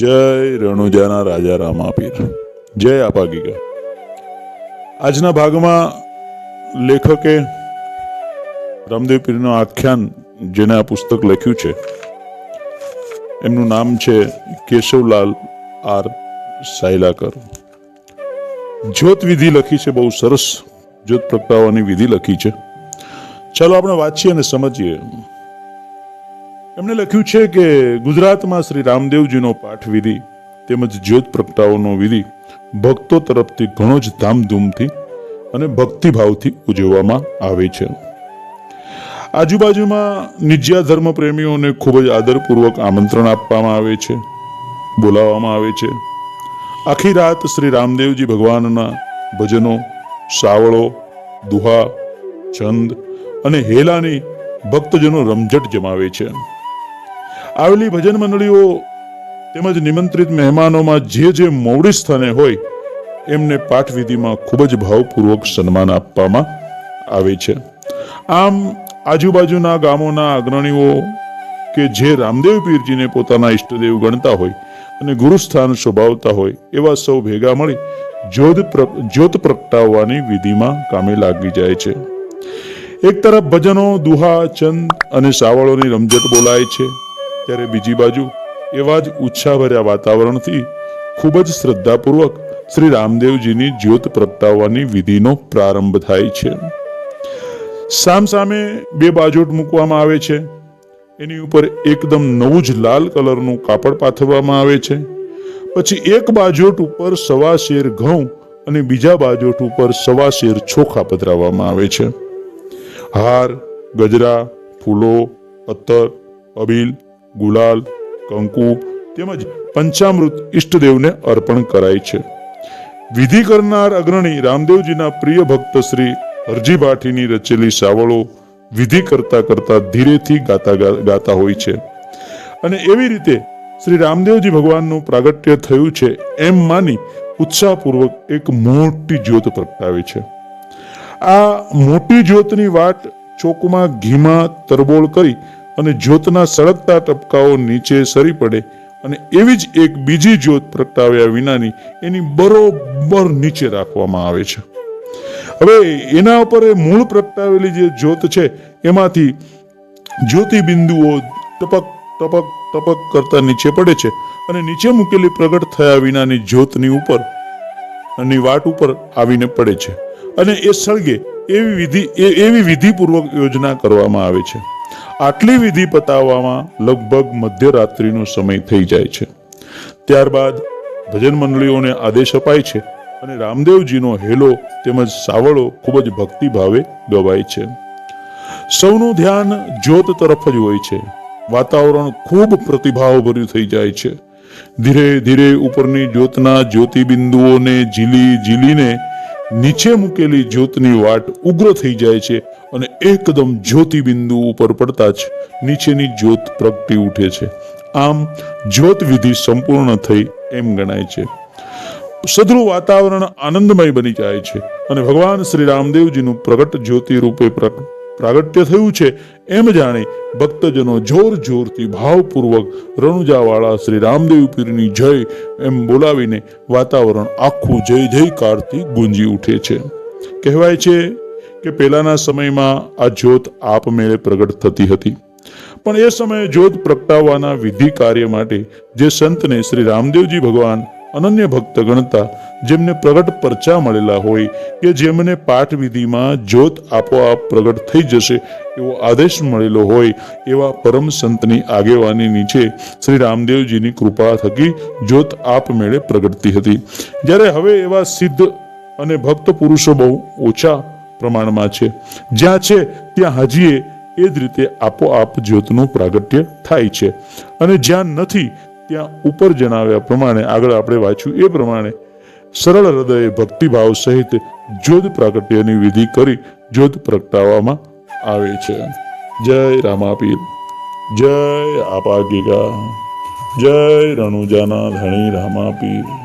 જય રણુજાના રાજા રામાપીર. જય આપાગીગા આજના ભાગમાં લેખકે રામદેવ પીરનું આખ્યાન જેને આ પુસ્તક લખ્યું છે, એમનું નામ છે કેશવલાલ આર સાયલાકર. જ્યોત વિધિ લખી છે, બહુ સરસ જ્યોત પ્રગટાવવાની વિધિ લખી છે. ચાલો આપણે વાંચીએ અને સમજીએ. એમણે લખ્યું છે કે ગુજરાતમાં શ્રી રામદેવજીનો પાઠ વિધિ તેમજ જ્યોત પ્રગટાઓનો વિધિ ભક્તો તરફથી ઘણો જ ધામધૂમથી અને ભક્તિભાવથી ઉજવવામાં આવે છે. આજુબાજુમાં નિજ્યા ધર્મ પ્રેમીઓને ખૂબ જ આદરપૂર્વક આમંત્રણ આપવામાં આવે છે, બોલાવવામાં આવે છે. આખી રાત શ્રી રામદેવજી ભગવાનના ભજનો, સાવળો, દુહા, છંદ અને હેલાની ભક્તજનો રમઝટ જમાવે છે. આવેલી ભજન મંડળીઓ તેમજ નિમંત્રિત મહેમાનોમાં જે જે મૌડી સ્થાને હોય, એમને પાઠવિધિમાં ખૂબ જ ભાવપૂર્વક સન્માન આપવામાં આવે છે. આમ, આજુબાજુના ગામોના અગ્રણીઓ કે જે રામદેવ પીરજીને પોતાના ઈષ્ટદેવ ગણતા હોય અને ગુરુસ્થાન શોભાવતા હોય, એવા સૌ ભેગા મળી જ્યોત જ્યોત પ્રગટાવવાની વિધિમાં કામે લાગી જાય છે. એક તરફ ભજનો, દુહા, ચંદ અને સાવળોની રમઝટ બોલાય છે. ત્યારે બીજી બાજુ એવા જ ઉત્સાહભર્યા વાતાવરણથી ખૂબ જ શ્રદ્ધાપૂર્વક શ્રી રામદેવજીની જ્યોત પ્રગટાવવાની વિધિનો પ્રારંભ થાય છે. સામસામે બે બાજોટ મૂકવામાં આવે છે. એની ઉપર એકદમ નવું જ લાલ કલરનું કાપડ પાથરવામાં આવે છે. પછી એક બાજોટ ઉપર સવા શેર ઘઉં અને બીજા બાજોટ ઉપર સવા શેર ચોખા પધરાવવામાં આવે છે. હાર, ગજરા, ફૂલો અત્તર અબીલ ગુલાલ, કંકુ તેમજ પંચામૃત ઈષ્ટદેવને અર્પણ કરાય છે. વિધિ કરનાર અગ્રણી રામદેવજીના પ્રિય ભક્ત શ્રી હરજી ભાઠીની રચેલી સાવળો વિધિ કરતા કરતા ધીરેથી ગાતા ગાતા હોય છે. અને એવી રીતે શ્રી રામદેવજી ભગવાનનું પ્રાગટ્ય થયું છે એમ માની ઉત્સાહપૂર્વક એક મોટી જ્યોત પ્રગટાવે છે. આ મોટી જ્યોતની વાટ ચોકમાં ઘીમાં તરબોળ કરી અને જ્યોતના સળગતા ટપકાઓ નીચે સરી પડે અને એવી જ એક બીજી જ્યોત પ્રગટાવ્યા વિનાની એની બરોબર નીચે રાખવામાં આવે છે. હવે એના ઉપર એ મૂળ પ્રગટાવેલી જે જ્યોત છે, એમાંથી જ્યોતિ બિંદુઓ ટપક ટપક ટપક કરતા નીચે પડે છે અને નીચે મૂકેલી પ્રગટ થયા વિનાની જ્યોતની ઉપરની વાટ ઉપર આવીને પડે છે. અને એ સળગે એવી વિધિ એવી વિધિપૂર્વક યોજના કરવામાં આવે છે. આટલી વિધિ પતાવવામાં લગભગ મધ્યરાત્રિનો સમય થઈ જાય છે. ત્યારબાદ ભજન મંડળીઓને આદેશ અપાય છે અને રામદેવજીનો હેલો તેમજ સાવળો ખૂબ જ ભક્તિભાવે ગવાય છે. સૌનું ધ્યાન જ્યોત તરફ જ હોય છે. વાતાવરણ ખૂબ પ્રતિભાવભર્યું થઈ જાય છે. ધીરે ધીરે ઉપરની જ્યોતના જ્યોતિબિંદુઓને ઝીલી ઝીલીને નીચે મૂકેલી જ્યોતની વાટ ઉગ્ર થઈ જાય છે અને એકદમ જ્યોતિબિંદુ ઉપર પડતા જ નીચેની જ્યોત પ્રગટી ઉઠે છે. આમ જ્યોત વિધિ સંપૂર્ણ થઈ એમ ગણાય છે. સદરું વાતાવરણ આનંદમય બની જાય છે અને ભગવાન શ્રી રામદેવજીનું પ્રગટ જ્યોતિ રૂપે પ્ર- પ્રાગટ્ય થયું છે એમ જાણી ભક્તજનો જોર જોરથી ભાવપૂર્વક રણુજાવાળા શ્રી રામદેવ પીરની જય એમ બોલાવીને વાતાવરણ આખું જય જયકારથી ગુંજી ઉઠે છે. કહેવાય છે કે પહેલાના સમયમાં આ જ્યોત આપમેળે પ્રગટ થતી હતી. પણ એ સમયે જ્યોત પ્રગટાવવાના વિધિ કાર્ય માટે જે સંતને શ્રી રામદેવજી ભગવાન અનન્ય ભક્ત ગણતા જેમને પ્રગટ પરચા મળેલા હોય કે જેમને પાઠવિધિમાં જ્યોત આપોઆપ પ્રગટ થઈ જશે એવો આદેશ મળેલો હોય એવા પરમ સંતની આગેવાની નીચે શ્રી રામદેવજીની કૃપા થકી જ્યોત આપમેળે પ્રગટતી હતી. જ્યારે હવે એવા સિદ્ધ અને ભક્ત પુરુષો બહુ ઓછા પ્રમાણમાં છે. જ્યાં છે, ત્યાં હજીએ એ જ રીતે આપોઆપ જ્યોતનું પ્રાગટ્ય થાય છે. અને જ્યાં નથી, ત્યાં ઉપર જણાવ્યા પ્રમાણે આગળ આપણે વાંચ્યું એ પ્રમાણે સરળ હૃદયે ભક્તિભાવ સહિત જ્યોત પ્રાગટ્યની વિધિ કરી જ્યોત પ્રગટાવવામાં આવે છે. જય રામાપીર જય આપા ગીગા. જય રણુજાના ધણી રામાપીર